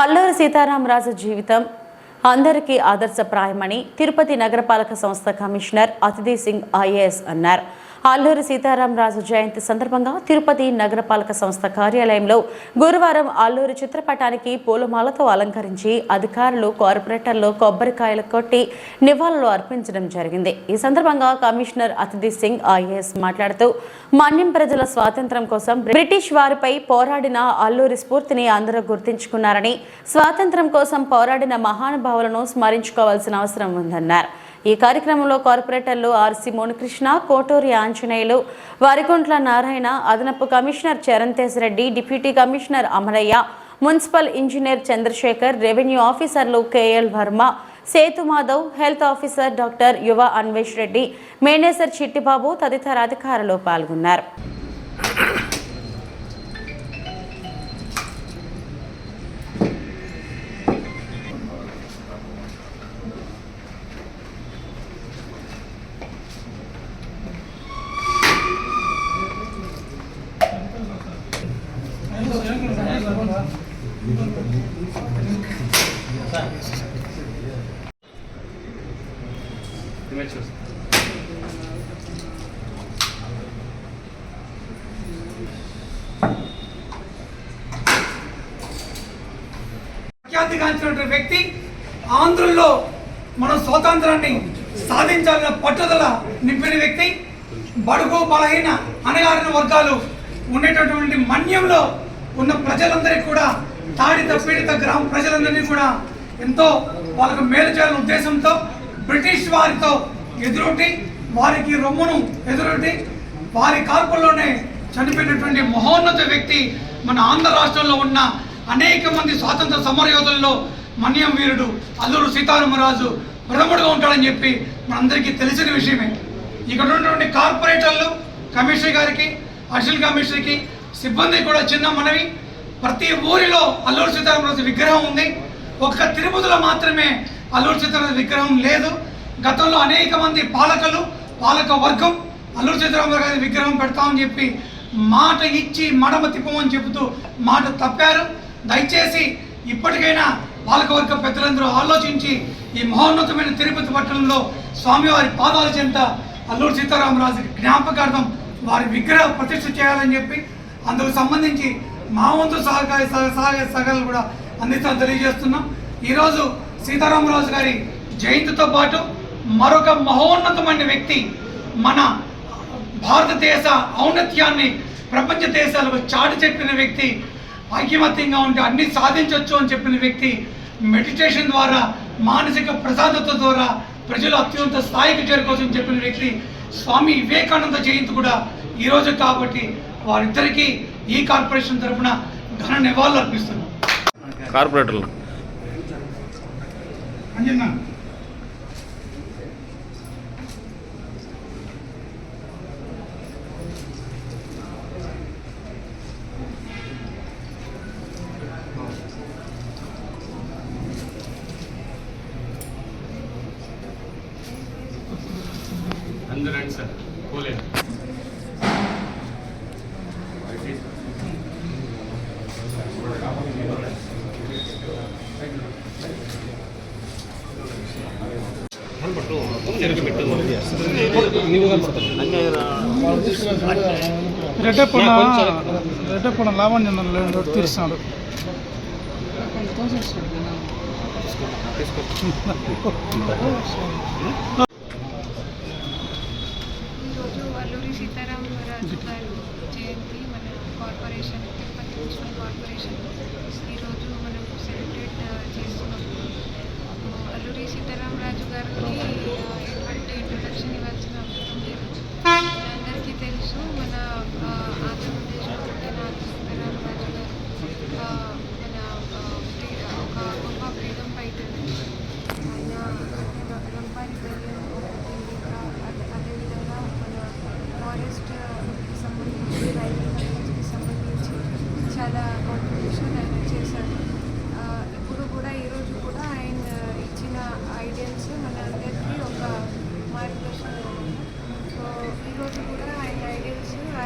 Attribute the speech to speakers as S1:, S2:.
S1: అల్లూరి సీతారామరాజు జీవితం అందరికీ ఆదర్శప్రాయమని తిరుపతి నగరపాలక సంస్థ కమిషనర్ అతిథి సింగ్ ఐఏఎస్ అన్నారు. అల్లూరి సీతారామరాజు జయంతి సందర్భంగా తిరుపతి నగరపాలక సంస్థ కార్యాలయంలో గురువారం అల్లూరి చిత్రపటానికి పూలమాలతో అలంకరించి అధికారులు కార్పొరేటర్లు కొబ్బరికాయలు కొట్టి నివాళులు అర్పించడం జరిగింది. ఈ సందర్భంగా కమిషనర్ అతిథి సింగ్ ఐఏఎస్ మాట్లాడుతూ మన్యం ప్రజల స్వాతంత్ర్యం కోసం బ్రిటిష్ వారిపై పోరాడిన అల్లూరి స్ఫూర్తిని అందరూ గుర్తించుకున్నారని స్వాతంత్ర్యం కోసం పోరాడిన మహానుభావులను స్మరించుకోవాల్సిన అవసరం ఉందన్నారు. ఈ కార్యక్రమంలో కార్పొరేటర్లు ఆర్సి మోనికృష్ణ కోటూరి ఆంజనేయులు వారికుంట్ల నారాయణ అదనపు commissioner Charantej Reddy deputy commissioner Amarayya municipal engineer Chandrasekhar revenue ఆఫీసర్లు KL Varma Sethu Madhav health officer doctor Yuva Anvesh Reddy manager Chittibabu తదితర అధికారులు పాల్గొన్నారు.
S2: ప్రఖ్యాతిగాంచినటువంటి వ్యక్తి ఆంధ్రుల్లో మనం స్వాతంత్రాన్ని సాధించాలన్న పట్టుదల నింపిన వ్యక్తి బడుగు బలహీన అణగారిన వర్గాలు ఉండేటటువంటి మన్యంలో ఉన్న ప్రజలందరికీ కూడా తాడిత పీడిత గ్రామ ప్రజలందరినీ కూడా ఎంతో వాళ్ళకు మేలు చేయాలనే ఉద్దేశంతో బ్రిటిష్ వారితో ఎదురొట్టి వారికి రొమ్మును ఎదురొట్టి వారి కాల్పుల్లోనే చనిపోయినటువంటి మహోన్నత వ్యక్తి మన ఆంధ్ర రాష్ట్రంలో ఉన్న అనేక మంది స్వాతంత్ర సమరయోధుల్లో మన్యం వీరుడు అల్లూరు సీతారామరాజు ప్రథముడుగా ఉంటాడని చెప్పి మనందరికీ తెలిసిన విషయమే. ఇక్కడ ఉన్నటువంటి కార్పొరేటర్లు కమిషనర్ గారికి అడిషనల్ కమిషనర్కి సిబ్బంది కూడా చిన్న మనవి. ప్రతి ఊరిలో అల్లూరు సీతారామరాజు విగ్రహం ఉంది. ఒక్క తిరుపతిలో మాత్రమే అల్లూరు సీతారామరాజు విగ్రహం లేదు. గతంలో అనేక మంది పాలకులు పాలక వర్గం అల్లూరు సీతారామరాజు గారి విగ్రహం పెడతామని చెప్పి మాట ఇచ్చి మడమ తిప్పమని చెబుతూ మాట తప్పారు. దయచేసి ఇప్పటికైనా పాలకవర్గ పెద్దలందరూ ఆలోచించి ఈ మహోన్నతమైన తిరుపతి పట్టణంలో స్వామివారి పాదాల చెంత అల్లూరు సీతారామరాజు జ్ఞాపకార్థం వారి విగ్రహ ప్రతిష్ఠ చేయాలని చెప్పి అందుకు సంబంధించి మా వంతు సహకార సహ- సహాయ సహకారాలు కూడా అందిస్తామని తెలియజేస్తున్నాం. ఈరోజు సీతారామరాజు గారి జయంతితో పాటు మరొక మహోన్నతమైన వ్యక్తి మన భారతదేశ ఔన్నత్యాన్ని ప్రపంచ దేశాలకు చాటి చెప్పిన వ్యక్తి ఐకమత్యంగా ఉంటే అన్ని సాధించవచ్చు అని చెప్పిన వ్యక్తి మెడిటేషన్ ద్వారా మానసిక ప్రసాదత ద్వారా ప్రజలు అత్యంత స్థాయికి చేరుకోవచ్చని చెప్పిన వ్యక్తి స్వామి వివేకానంద జయంతి కూడా ఈరోజు కాబట్టి వారిద్దరికీ ఈ కార్పొరేషన్ తరఫున ఘన నివాళులు అర్పిస్తున్నాం
S3: కార్పొరేటర్లు
S2: అంజన్న
S3: అందరూ రండి సార్ పోలేదు
S4: రెడ్డప్పన రెడ్డప్పన లావణ్యం తీరుస్తున్నాడు
S5: ఈరోజు అల్లూరి సీతారామరాజు గారు జయంతి మన కార్పొరేషన్ తిరుపతి మున్సిపల్ కార్పొరేషన్ ఈరోజు మనం సెలబ్రేట్ చేస్తున్నాం అల్లూరి సీతారామరాజు గారికి ఎటువంటి ఇంట్రొడక్షన్ ఇవ్వాలి.